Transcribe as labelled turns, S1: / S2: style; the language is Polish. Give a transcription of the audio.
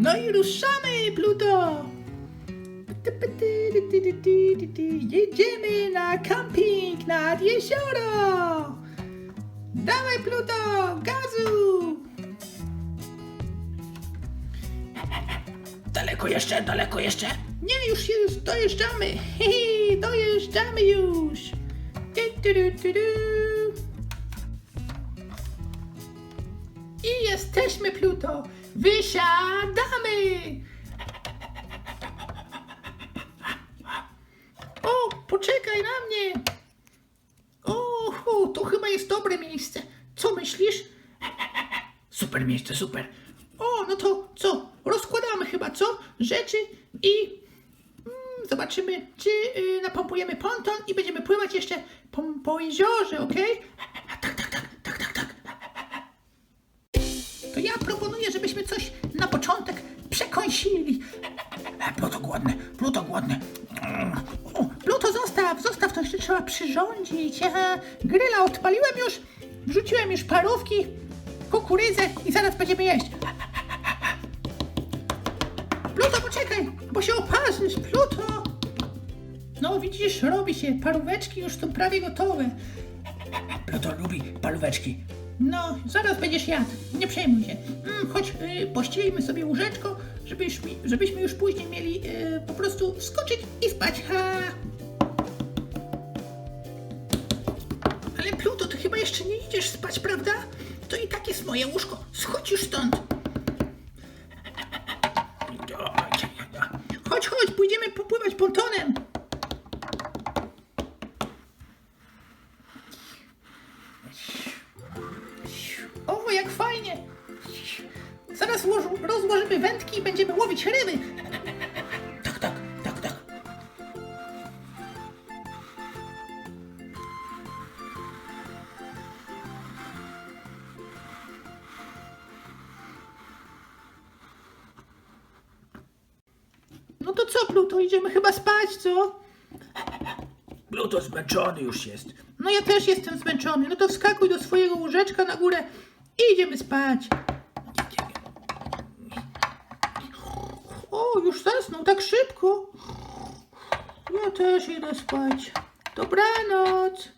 S1: No i ruszamy, Pluto! Jedziemy na camping nad jezioro! Dawaj, Pluto, gazu! Daleko jeszcze, daleko jeszcze? Nie, już się dojeżdżamy. Hihi, dojeżdżamy już. I jesteśmy, Pluto. Wysiadamy. Poczekaj na mnie. O, to chyba jest dobre miejsce. Co myślisz? Super miejsce, super. O, no to co? Rozkładamy chyba, co? Rzeczy i mm, zobaczymy, czy y, napompujemy ponton i będziemy pływać jeszcze po, po jeziorze, okej? Tak, tak, tak, tak, tak, tak. To ja proponuję, żebyśmy coś na początek przekąsili. Pluto głodny, Pluto. Zostaw, zostaw, to jeszcze trzeba przyrządzić. Aha, gryla odpaliłem już, wrzuciłem już parówki, kukurydzę i zaraz będziemy jeść. Pluto, poczekaj, bo się oparzysz, Pluto. No widzisz, robi się, paróweczki już są prawie gotowe. Pluto lubi paróweczki. No, zaraz będziesz jadł, nie przejmuj się. Mm, chodź, y, pościelimy sobie łóżeczko, żebyśmy, żebyśmy już później mieli y, po prostu wskoczyć i spać. Ha! Jeszcze nie idziesz spać, prawda? To i tak jest moje łóżko. Schodź już stąd. Chodź, chodź, pójdziemy popływać pontonem. O, jak fajnie! Zaraz rozłożymy wędki i będziemy łowić ryby. Co, Pluto, idziemy chyba spać, co?
S2: Pluto zmęczony już jest.
S1: No ja też jestem zmęczony. No to wskakuj do swojego łóżeczka na górę i idziemy spać. O, już zasnął tak szybko. Ja też idę spać. Dobranoc.